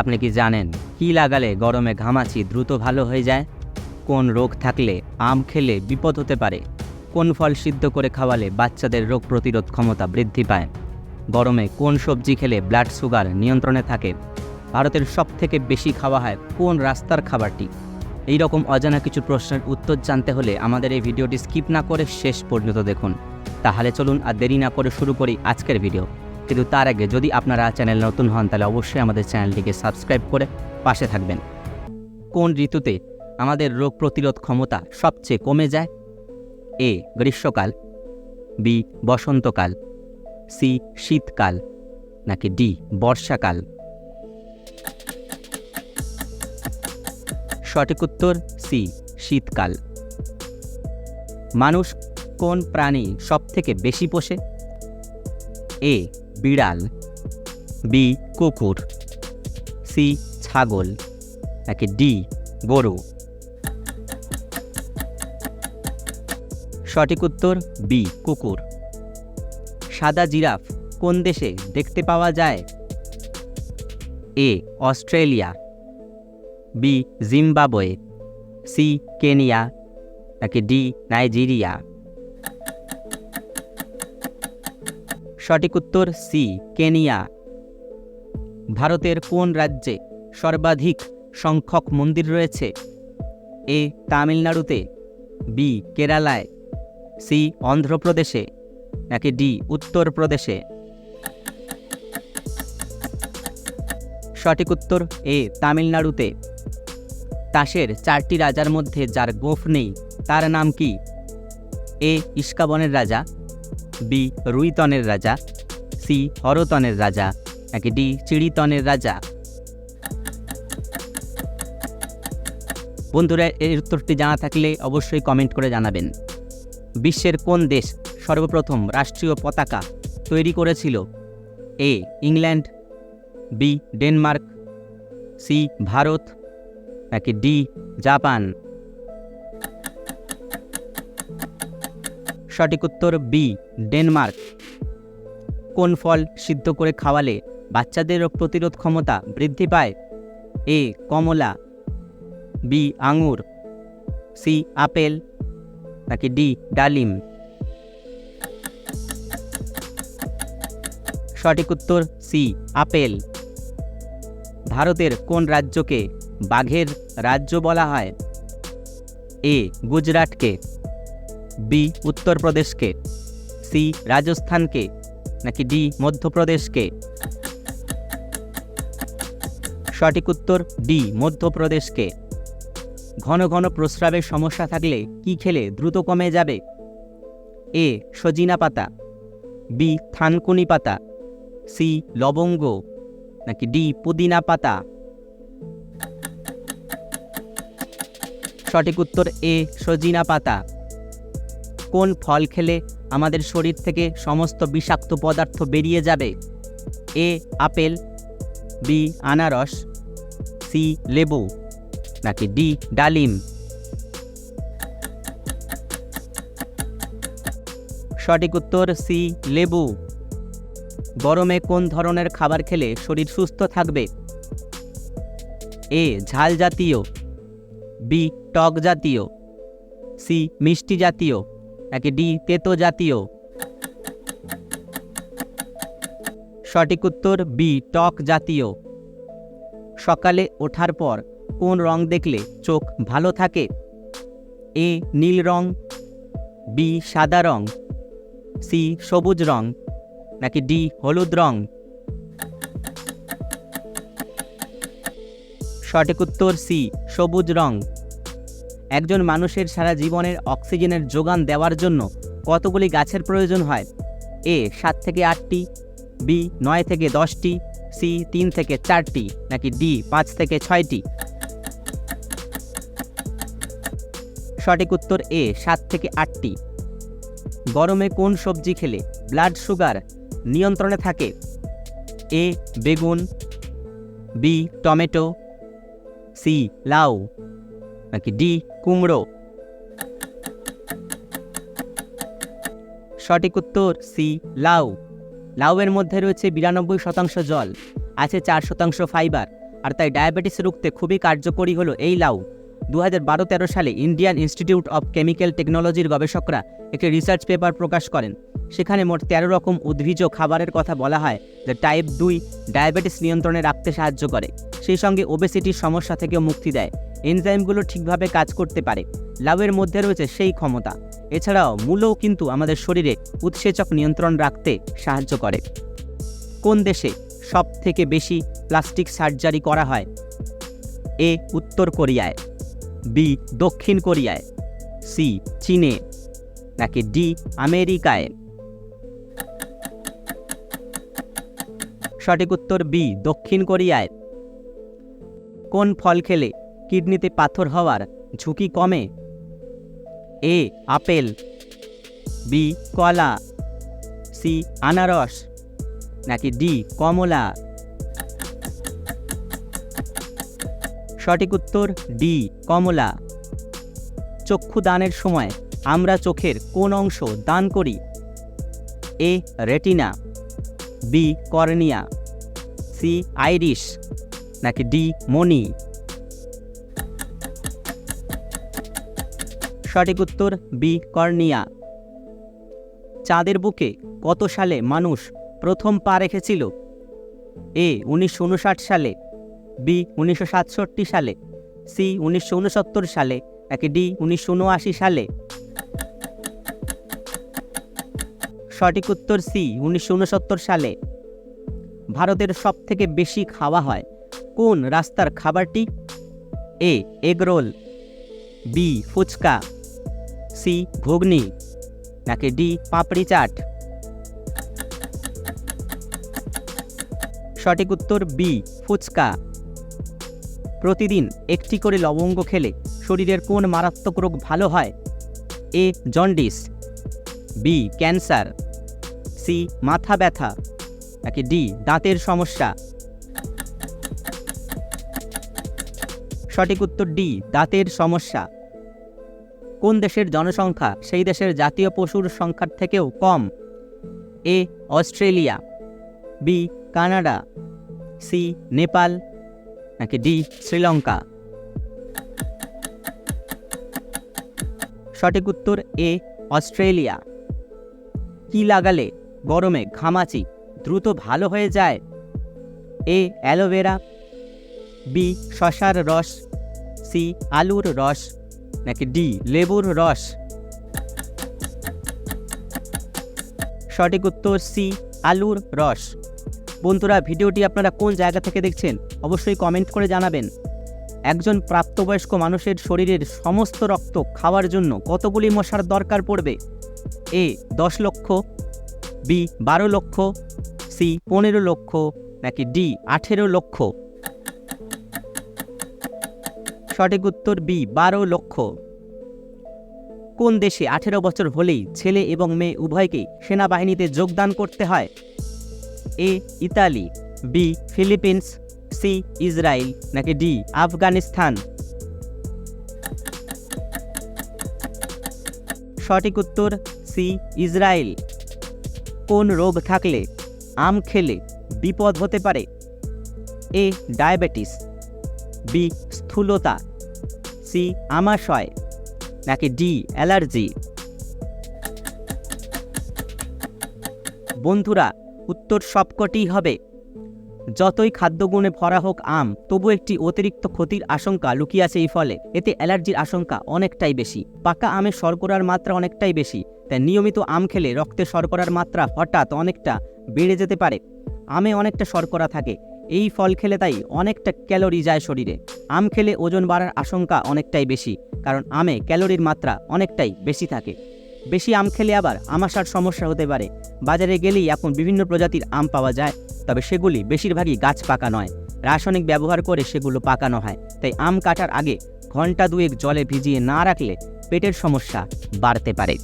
আপনি কি জানেন কি লাগালে গরমে ঘামাচি দ্রুত ভালো হয়ে যায়? কোন রোগ থাকলে আম খেলে বিপদ হতে পারে? কোন ফল সিদ্ধ করে খাওয়ালে বাচ্চাদের রোগ প্রতিরোধ ক্ষমতা বৃদ্ধি পায়? গরমে কোন সবজি খেলে ব্লাড সুগার নিয়ন্ত্রণে থাকে? ভারতের সবথেকে বেশি খাওয়া হয় কোন রাস্তার খাবারটি? এই রকম অজানা কিছু প্রশ্নের উত্তর জানতে হলে আমাদের এই ভিডিওটি স্কিপ না করে শেষ পর্যন্ত দেখুন। তাহলে চলুন আর দেরি না করে শুরু করি আজকের ভিডিও। কিন্তু তার আগে যদি আপনারা চ্যানেল নতুন হন, তাহলে অবশ্যই আমাদের চ্যানেলটিকে সাবস্ক্রাইব করে পাশে থাকবেন। কোন ঋতুতে আমাদের রোগ প্রতিরোধ ক্ষমতা সবচেয়ে কমে যায়? এ, গ্রীষ্মকাল, বি, বসন্তকাল, সি, শীতকাল, নাকি ডি, বর্ষাকাল? সঠিক উত্তর সি, শীতকাল। মানুষ কোন প্রাণী সবথেকে বেশি পোষে? এ বিড়াল, বি, কুকুর, সি, ছাগল নাকি ডি, গরু। সঠিক উত্তর, বি, কুকুর। সাদা জিরাফ কোন দেশে দেখতে পাওয়া যায়? A, Australia, B, Zimbabwe, C, Kenya নাকি ডি, নাইজেরিয়া। সঠিক উত্তর সি, কেনিয়া। ভারতের কোন রাজ্যে সর্বাধিক সংখ্যক মন্দির রয়েছে? এ, তামিলনাড়ুতে, বি, কেরালায়, সি, অন্ধ্রপ্রদেশে, নাকি ডি, উত্তরপ্রদেশে? সঠিক উত্তর এ, তামিলনাড়ুতে। তাসের চারটি রাজার মধ্যে যার গোফ নেই, তার নাম কি? এ, ইস্কাবনের রাজা। বি রুইতনের রাজা। সি হরতনের রাজা। নাকি ডি চিড়িতনের রাজা। বন্ধুরা এর উত্তরটি জানা থাকলে অবশ্যই কমেন্ট করে জানাবেন। বিশ্বের কোন দেশ সর্বপ্রথম রাষ্ট্রীয় পতাকা তৈরি করেছিল? A, England. B, Denmark. C, Bharat. নাকি ডি, জাপান। সঠিক উত্তর বি, ডেনমার্ক। কোন ফল সিদ্ধ করে খাওয়ালে বাচ্চাদের রোগ প্রতিরোধ ক্ষমতা বৃদ্ধি পায়? এ, কমলা, বি, আঙুর, সি, আপেল, নাকি ডি, ডালিম। সঠিক উত্তর সি, আপেল। ভারতের কোন রাজ্যকে বাঘের রাজ্য বলা হয়? এ, গুজরাটকে। বি উত্তরপ্রদেশকে সি, রাজস্থানকে, নাকি ডি, মধ্যপ্রদেশকে? সঠিক উত্তর, ডি, মধ্যপ্রদেশকে। ঘন ঘন প্রস্রাবের সমস্যা থাকলে কি খেলে দ্রুত কমে যাবে? এ, সজিনা পাতা, বি, থানকুনি পাতা, সি, লবঙ্গ, নাকি ডি, পুদিনা পাতা? সঠিক উত্তর, এ, সজিনা পাতা। কোন ফল খেলে আমাদের শরীর থেকে সমস্ত বিষাক্ত পদার্থ বেরিয়ে যাবে? এ, আপেল, বি, আনারস, সি, লেবু, নাকি ডি, ডালিম? সঠিক উত্তর সি, লেবু। গরমে কোন ধরনের খাবার খেলে শরীর সুস্থ থাকবে? এ, ঝাল জাতীয়। বি, টক জাতীয়। সি, মিষ্টি জাতীয়। নাকি ডি তেতো জাতীয়? সঠিক উত্তর, বি টক জাতীয়। সকালে ওঠার পর কোন রং দেখলে চোখ ভালো থাকে? এ নীল রং, বি সাদা রং, সি সবুজ রং, নাকি ডি হলুদ রং? সঠিক উত্তর, সি সবুজ রং। একজন মানুষের সারা জীবনের অক্সিজেনের যোগান দেওয়ার জন্য কতগুলি গাছের প্রয়োজন হয়? এ, সাত থেকে আটটি, বি, নয় থেকে দশটি, সি, তিন থেকে চারটি, নাকি ডি, পাঁচ থেকে ছয়টি? সঠিক উত্তর এ, সাত থেকে আটটি। গরমে কোন সবজি খেলে ব্লাড সুগার নিয়ন্ত্রণে থাকে? এ, বেগুন, বি, টমেটো, সি, লাউ। নাকি ডি, কুমড়ো? সঠিক উত্তর সি, লাউ। লাউয়ের মধ্যে রয়েছে বিরানব্বই শতাংশ জল, আছে চার শতাংশ ফাইবার, আর তাই ডায়াবেটিস রুখতে খুবই কার্যকরী হলো এই লাউ। দু হাজার বারো তেরো সালে ইন্ডিয়ান ইনস্টিটিউট অব কেমিক্যাল টেকনোলজির গবেষকরা একটি রিসার্চ পেপার প্রকাশ করেন। সেখানে মোট তেরো রকম উদ্ভিজ খাবারের কথা বলা হয় যা টাইপ দুই ডায়াবেটিস নিয়ন্ত্রণে রাখতে সাহায্য করে। সেই সঙ্গে ওবেসিটির সমস্যা থেকেও মুক্তি দেয়। এনজাইমগুলো ঠিকভাবে কাজ করতে পারে। লাউয়ের মধ্যে রয়েছে সেই ক্ষমতা। এছাড়াও মূলও কিন্তু আমাদের শরীরে উৎসেচক নিয়ন্ত্রণ রাখতে সাহায্য করে। কোন দেশে সব থেকে বেশি প্লাস্টিক সার্জারি করা হয়? এ, উত্তর কোরিয়ায়। বি, দক্ষিণ কোরিয়ায়। সি, চীনে। নাকি ডি, আমেরিকায়। সঠিক উত্তর বি, দক্ষিণ কোরিয়ায়। কোন ফল খেলে কিডনিতে পাথর হওয়ার ঝুঁকি কমে। A, apple. বি, কলা। সি, আনারস। নাকি ডি, কমলা। সঠিক উত্তর, ডি, কমলা। চক্ষু দানের সময় আমরা চোখের কোন অংশ দান করি? A, retina. B, cornea. C, iris. নাকি ডি মনি সঠিক উত্তর বি, কর্নিয়া। চাঁদের বুকে কত সালে মানুষ প্রথম পা রেখেছিল? এ, উনিশশো উনষাট সালে, বি, উনিশশো সাতষট্টি সালে, সি, উনিশশো ঊনসত্তর সালে, নাকি ডি, উনিশশো উনআশি সালে? সঠিক উত্তর সি, উনিশশো উনসত্তর সালে। ভারতের সবথেকে বেশি খাওয়া হয় কোন রাস্তার খাবারটি? A egg roll B, phuchka. C, ghugni. নাকি ডি, পাপড়ি চাট? সঠিক উত্তর বি, ফুচকা। প্রতিদিন একটি করে লবঙ্গ খেলে শরীরের কোন মারাত্মক রোগ ভালো হয়? A, jaundice. B, cancer. C, মাথা ব্যথা। নাকি ডি, দাঁতের সমস্যা? সঠিক উত্তর ডি, দাঁতের সমস্যা। কোন দেশের জনসংখ্যা? সেই দেশের জাতীয় পশুর সংখ্যার থেকেও কম। A, Australia. B, Canada. C, Nepal. নাকি ডি, শ্রীলঙ্কা? সঠিক উত্তর এ, অস্ট্রেলিয়া। কি লাগালে গরমে ঘামাচি দ্রুত ভালো হয়ে যায়? এ, অ্যালোভেরা। বি, শশার রস। সি, আলুর রস। নাকি ডি, লেবুর রস? সঠিক উত্তর সি, আলুর রস। বন্ধুরা, ভিডিওটি আপনারা কোন জায়গা থেকে দেখছেন অবশ্যই কমেন্ট করে জানাবেন। একজন প্রাপ্তবয়স্ক মানুষের শরীরের সমস্ত রক্ত খাওয়ার জন্য কতগুলি মশার দরকার পড়বে? এ, দশ লক্ষ, বি, বারো লক্ষ, সি, পনেরো লক্ষ, নাকি ডি, আঠেরো লক্ষ? সঠিক উত্তর বি, বারো লক্ষ। কোন দেশে আঠেরো বছর হলেই ছেলে এবং মেয়ে উভয়কেই সেনাবাহিনীতে যোগদান করতে হয়? A, Italy, B, Philippines, C, Israel, নাকি ডি, আফগানিস্তান? সঠিক উত্তর সি, ইসরায়েল। কোন রোগ থাকলে আম খেলে বিপদ হতে পারে? এ, ডায়াবেটিস বি, স্থূলতা। সি, আমাশয়। নাকি ডি, অ্যালার্জি। বন্ধুরা, উত্তর সবকটিই হবে। যতই খাদ্যগুণে ভরা হোক আম, তবু একটি অতিরিক্ত ক্ষতির আশঙ্কা লুকিয়ে আছে এই ফলে। এতে অ্যালার্জির আশঙ্কা অনেকটাই বেশি। পাকা আমের শর্করার মাত্রা অনেকটাই বেশি, তাই নিয়মিত আম খেলে রক্তে শর্করার মাত্রা হঠাৎ অনেকটা বেড়ে যেতে পারে। আমে অনেকটা শর্করা থাকে। এই ফল খেলে তাই অনেকটা ক্যালোরি যায় শরীরে। আম খেলে ওজন বাড়ার আশঙ্কা অনেকটাই বেশি, কারণ আমে ক্যালোরির মাত্রা অনেকটাই বেশি থাকে। বেশি আম খেলে আবার আমাশার সমস্যা হতে পারে। বাজারে গেলেই এখন বিভিন্ন প্রজাতির আম পাওয়া যায়, তবে সেগুলি বেশিরভাগই গাছ পাকা নয়। রাসায়নিক ব্যবহার করে সেগুলো পাকানো হয়, তাই আম কাটার আগে ঘণ্টা দুয়েক জলে ভিজিয়ে না রাখলে পেটের সমস্যা বাড়তে পারে।